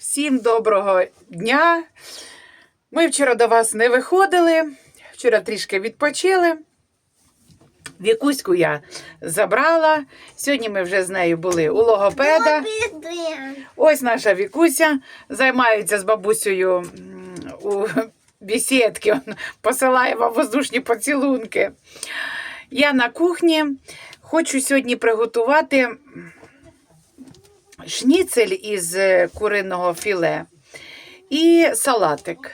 Всім доброго дня. Ми вчора до вас не виходили, вчора трішки відпочили. Вікуську я забрала. Сьогодні ми вже з нею були у логопеда. Ось наша Вікуся займається з бабусею у бесідки, посилає вам воздушні поцілунки. Я на кухні хочу сьогодні приготувати шніцель із е, куриного філе і салатик.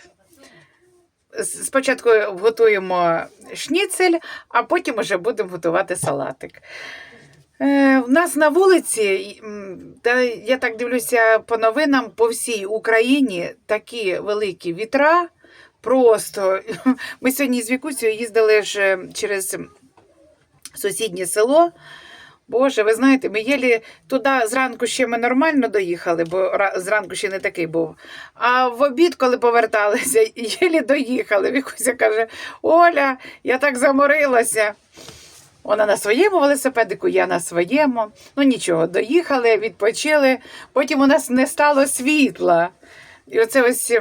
Спочатку готуємо шніцель, а потім вже будемо готувати салатик. Е, У нас на вулиці, та я так дивлюся по новинам, по всій Україні такі великі вітра. Просто ми сьогодні з Вікусею їздили ж е, через сусіднє село. Боже, ви знаєте, ми єлі туди зранку ще ми нормально доїхали, бо зранку ще не такий був. А в обід, коли поверталися, єлі доїхали. Вікуся каже: Оля, я так заморилася. Вона на своєму велосипедику, я на своєму. Ну нічого, доїхали, відпочили. Потім у нас не стало світла. І оце ось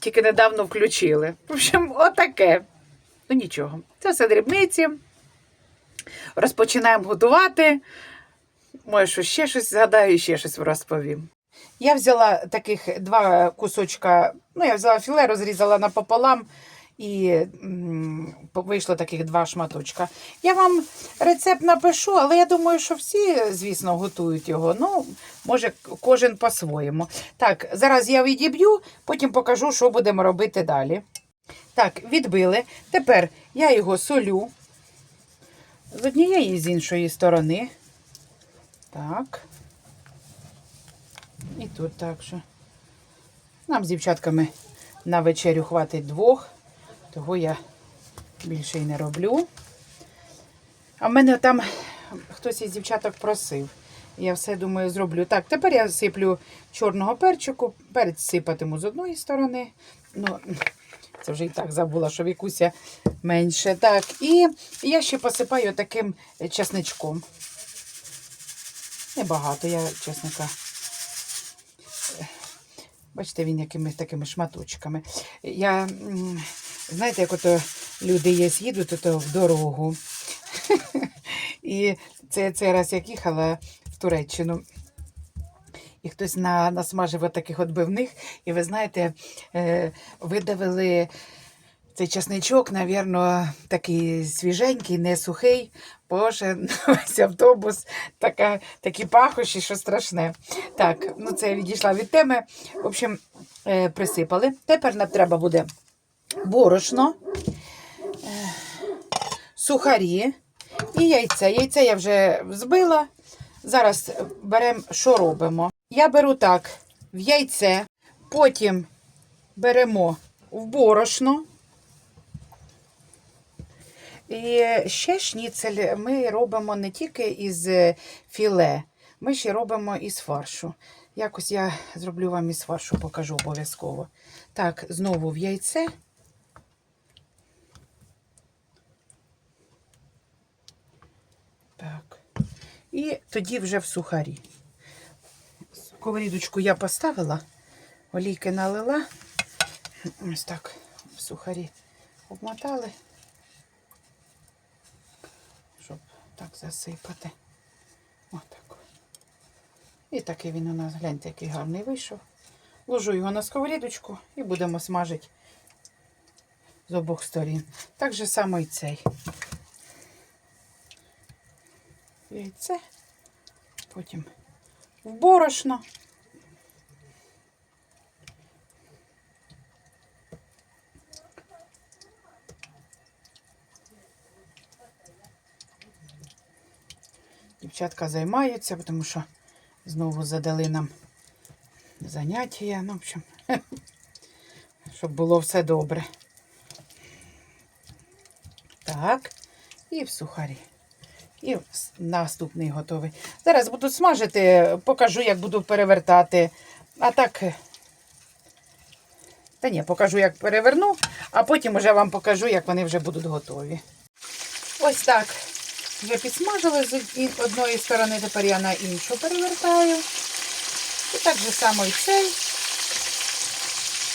тільки недавно включили. В общем, отаке. Ну нічого. Це все дрібниці. Розпочинаємо готувати. Може, ще щось згадаю, ще щось розповім. Я взяла таких два кусочка, ну, я взяла філе, розрізала напополам і вийшло таких два шматочка. Я вам рецепт напишу, але я думаю, що всі, звісно, готують його. Ну, може, кожен по-своєму. Так, зараз я відіб'ю, потім покажу, що будемо робити далі. Так, відбили. Тепер я його солю з однієї і з іншої сторони. Так. І тут так же. Нам з дівчатками на вечерю хватить двох, того я більше і не роблю. А в мене там хтось із дівчаток просив. Я все думаю зроблю. Так, тепер я сиплю чорного перчику, перець сипатиму з одної сторони. Ну, це вже і так забула, що вікуся менше. Так, і я ще посипаю таким чесничком. Небагато, я чесника. е, Бачите, він якими такими шматочками. Я, знаєте, як ото люди є, їдуть ото в дорогу. І це цей раз як їхала в Туреччину. І хтось на, насмажив таких отбивних, і ви знаєте, е, видавили цей часничок, навірно, такий свіженький, не сухий. Боже, весь автобус, така, такі пахощі, що страшне. Так, ну це я відійшла від теми. В общем, е, присипали. Тепер нам треба буде борошно, е, сухарі і яйце. Яйце я вже збила. Зараз беремо, що робимо. Я беру так в яйце, потім беремо в борошно. І ще шніцель ми робимо не тільки із е, філе, ми ще робимо із фаршу. Якось я зроблю вам із фаршу, покажу обов'язково. Так, знову в яйце. Так. І тоді вже в сухарі. Сковорідочку я поставила, олійки налила. Ось так сухарі обмотали, щоб так засипати. Отак. І такий він у нас, гляньте, який гарний вийшов. Ложу його на сковорідочку і будемо смажити з обох сторін. Так же само і цей. Яйце, потім в борошно. Дівчатка займаються, тому що знову задали нам заняття. Ну, в общем, щоб було все добре. Так, і в сухарі. І наступний готовий. Зараз буду смажити, покажу, як буду перевертати. А так. Та ні, покажу, як переверну, а потім вже вам покажу, як вони вже будуть готові. Ось так. Вже підсмажили з одної сторони, тепер я на іншу перевертаю. І так же само і цей.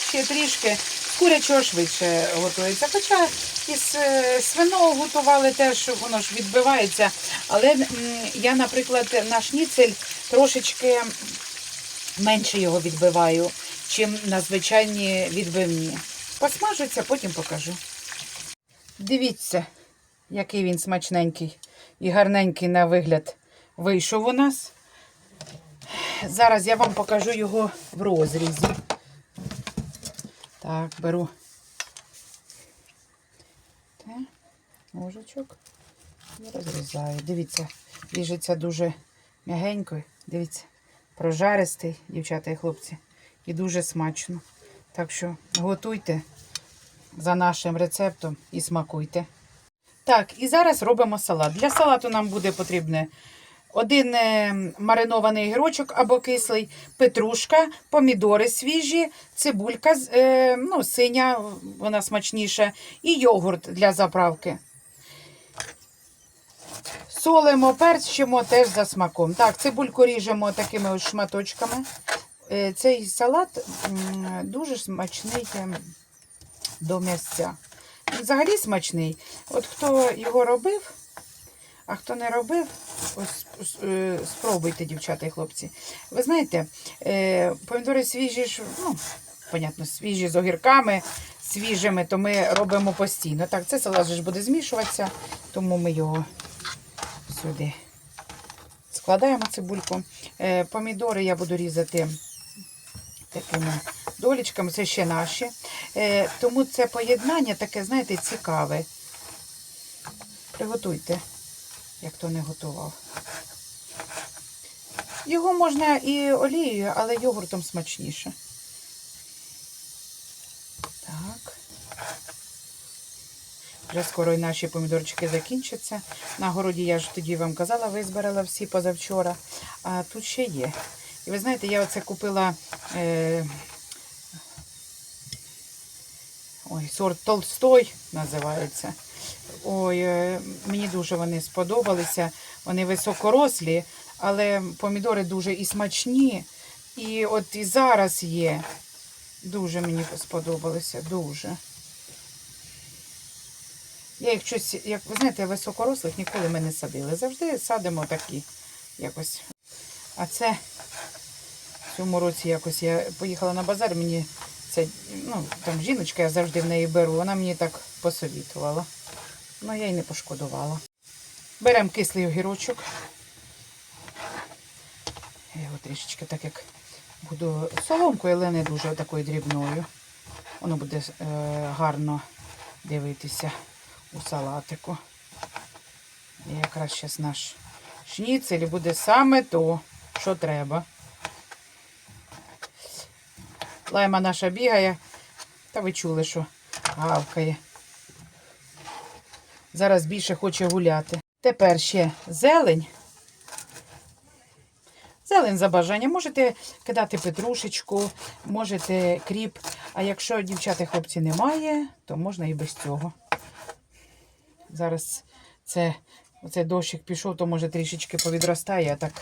ще трішки. Курячого швидше готується. Хоча із е, свиного готували теж, воно ж відбивається. Але я, наприклад, на шніцель трошечки менше його відбиваю, чим на звичайні відбивні. Посмажуться, потім покажу. Дивіться, який він смачненький і гарненький на вигляд вийшов у нас. Зараз я вам покажу його в розрізі. Так, беру ножичок і розрізаю. Дивіться, ріжеться дуже м'ягенько. Дивіться, прожаристий, дівчата і хлопці, і дуже смачно. Так що готуйте за нашим рецептом і смакуйте. Так, і зараз робимо салат. Для салату нам буде потрібне один е, маринований гірочок або кислий, петрушка, помідори свіжі, цибулька е, ну, синя, вона смачніша, і йогурт для заправки. Солимо, перчимо теж за смаком. Так, цибульку ріжемо такими ось шматочками. Е, Цей салат дуже смачний до м'ясця. Взагалі смачний. От хто його робив, а хто не робив, ось е, спробуйте, дівчата і хлопці. Ви знаєте, е, помідори свіжі ну, понятно, свіжі з огірками, свіжими, то ми робимо постійно. Так, це салат ж буде змішуватися, тому ми його сюди складаємо цибульку. Е, помідори я буду різати такими долічками, це ще наші. Тому це поєднання таке, знаєте, цікаве. Приготуйте, як хто не готував. Його можна і олією, але йогуртом смачніше. Так. Вже скоро і наші помідорчики закінчаться. На городі я ж тоді вам казала, визбирала всі позавчора. А тут ще є. І ви знаєте, я оце купила е, ой, сорт Толстой називається. Ой, е, мені дуже вони сподобалися. Вони високорослі, але помідори дуже і смачні. І от і зараз є. Дуже мені сподобалося, дуже. Я їх щось, як ви знаєте, високорослих ніколи ми не садили. Завжди садимо такі якось. А це в цьому році якось я поїхала на базар, мені ця, ну, там жіночка, я завжди в неї беру, вона мені так посовітувала. Ну, я й не пошкодувала. Беремо кислий огірочок. Я його трішечки так як буду соломкою, але не дуже такою дрібною. Воно буде е, гарно дивитися у салатику. І якраз зараз наш шніцель буде саме то, що треба. Лайма наша бігає, та ви чули, що гавкає. Зараз більше хоче гуляти. Тепер ще зелень. Зелень за бажанням. Можете кидати петрушечку, можете кріп. А якщо дівчата хлопці немає, то можна і без цього. Зараз це, оцей дощик пішов, то може трішечки повідростає, а так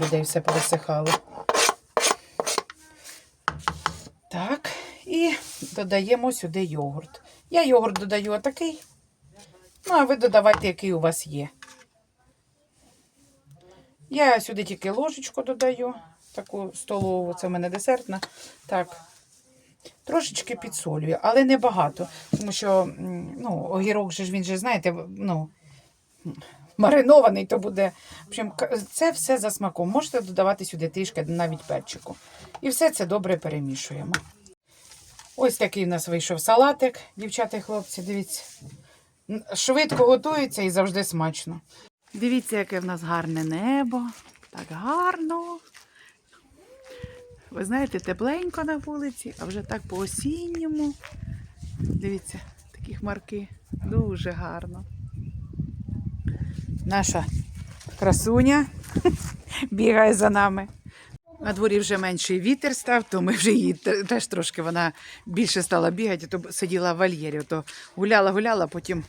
людей все пересихало. Так, і додаємо сюди йогурт. Я йогурт додаю отакий. Ну, а ви додавайте, який у вас є. Я сюди тільки ложечку додаю, таку столову, це в мене десертна. Так. Трошечки підсолюю, але не багато. Тому що ну, огірок же ж він же, знаєте, ну, маринований, то буде. В общем, це все за смаком. Можете додавати сюди трішки навіть перчику. І все це добре перемішуємо. Ось такий у нас вийшов салатик, дівчата і хлопці, дивіться. Швидко готується і завжди смачно. Дивіться, яке в нас гарне небо. Так гарно. Ви знаєте, тепленько на вулиці, а вже так по-осінньому. Дивіться, такі хмарки. Дуже гарно. Наша красуня бігає за нами. На дворі вже менший вітер став, то ми вже її теж трошки вона більше стала бігати, то сиділа в вольєрі. То гуляла, гуляла, потім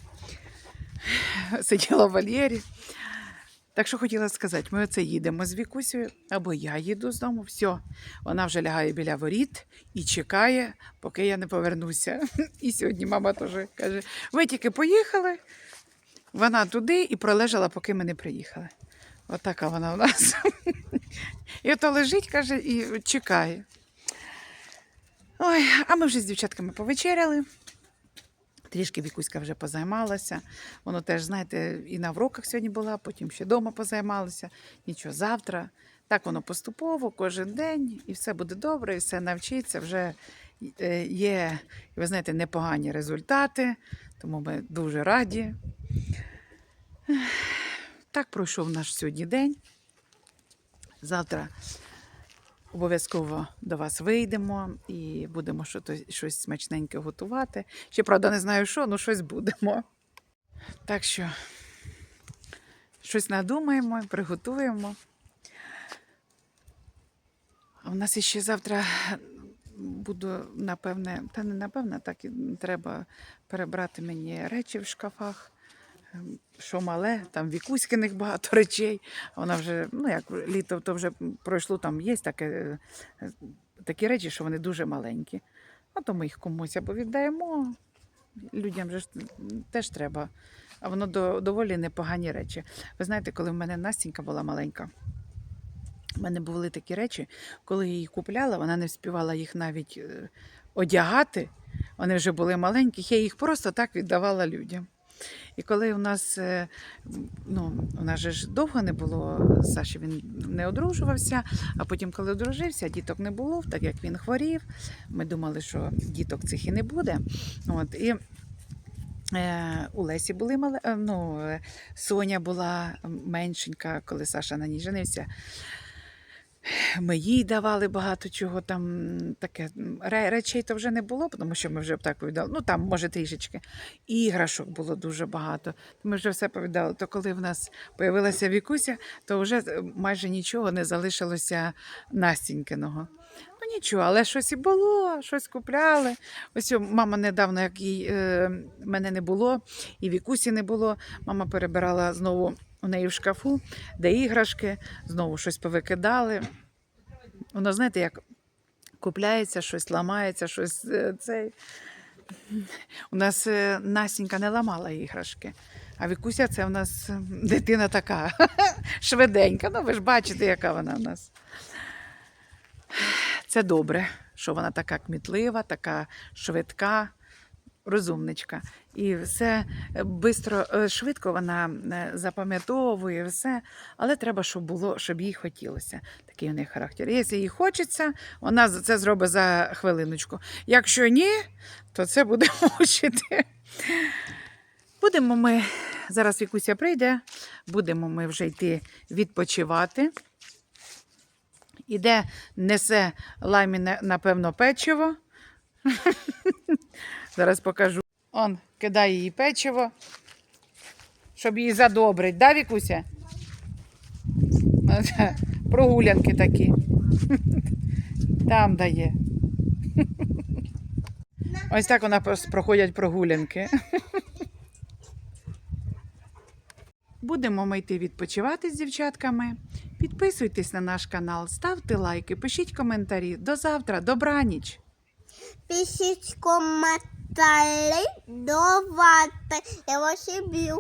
сиділа в вольєрі. Так що хотіла сказати, ми оце їдемо з Вікусею, або я їду з дому, все. Вона вже лягає біля воріт і чекає, поки я не повернуся. І сьогодні мама теж каже: ви тільки поїхали, вона туди і пролежала, поки ми не приїхали. Отака вона у нас. І ото лежить, каже, і чекає. Ой, а ми вже з дівчатками повечеряли. Трішки Вікуська вже позаймалася. Воно теж, знаєте, і на уроках сьогодні була, потім ще вдома позаймалася. Нічого, завтра. Так воно поступово, кожен день, і все буде добре, і все навчиться. Вже е, є, ви знаєте, непогані результати, тому ми дуже раді. Так пройшов наш сьогодні день. Завтра обов'язково до вас вийдемо і будемо щось, смачненьке готувати. Ще правда не знаю що, але щось будемо. Так що щось надумаємо, приготуємо. А в нас іще завтра буду, напевне, та не напевне, так і треба перебрати мені речі в шкафах. Що мале, там вікуськиних багато речей. Вона вже, ну як літо, то вже пройшло, там є таке, е, такі речі, що вони дуже маленькі. А то ми їх комусь або віддаємо. Людям же теж треба. А воно до, доволі непогані речі. Ви знаєте, коли в мене Настінька була маленька, в мене були такі речі, коли я її купляла, вона не вспівала їх навіть е, одягати. Вони вже були маленькі, я їх просто так віддавала людям. І коли у нас, е, ну, у нас же ж довго не було, Саші він не одружувався, а потім, коли одружився, діток не було, так як він хворів. Ми думали, що діток цих і не буде. От, і е, у Лесі були мале, е, ну, Соня була меншенька, коли Саша на ній женився. Ми їй давали багато чого там таке. Речей то вже не було, тому що ми вже так повідали. Ну там, може, трішечки. Іграшок було дуже багато. Ми вже все повідали. То коли в нас появилася Вікуся, то вже е, майже нічого не залишилося Настінькиного. Ну нічого, але щось і було, щось купляли. Ось мама недавно, як їй е, мене не було, і Вікусі не було. Мама перебирала знову у неї в шкафу, де іграшки, знову щось повикидали. Воно, знаєте, як купляється, щось ламається, щось е, цей. У нас е, не ламала іграшки. А Вікуся це в нас е, дитина така швиденька. Ну, ви ж бачите, яка вона в нас. Це добре, що вона така кмітлива, така швидка, розумничка. І все бистро, е, швидко вона е, запам'ятовує все, але треба, щоб було, щоб їй хотілося. Такий у неї характер. Якщо їй хочеться, вона це зробить за хвилиночку. Якщо ні, то це буде мучити. Будемо ми, зараз Вікуся прийде, будемо ми вже йти відпочивати. Іде, несе лаймі, напевно, печиво. Зараз покажу. Он кидає їй печиво, щоб її задобрить. Да, Вікуся? Прогулянки такі. Там дає. Ось так вона проходять прогулянки. Будемо ми йти відпочивати з дівчатками. Підписуйтесь на наш канал, ставте лайки, пишіть коментарі. До завтра, добраніч! Пишіть коментарі, давайте. Я вас люблю.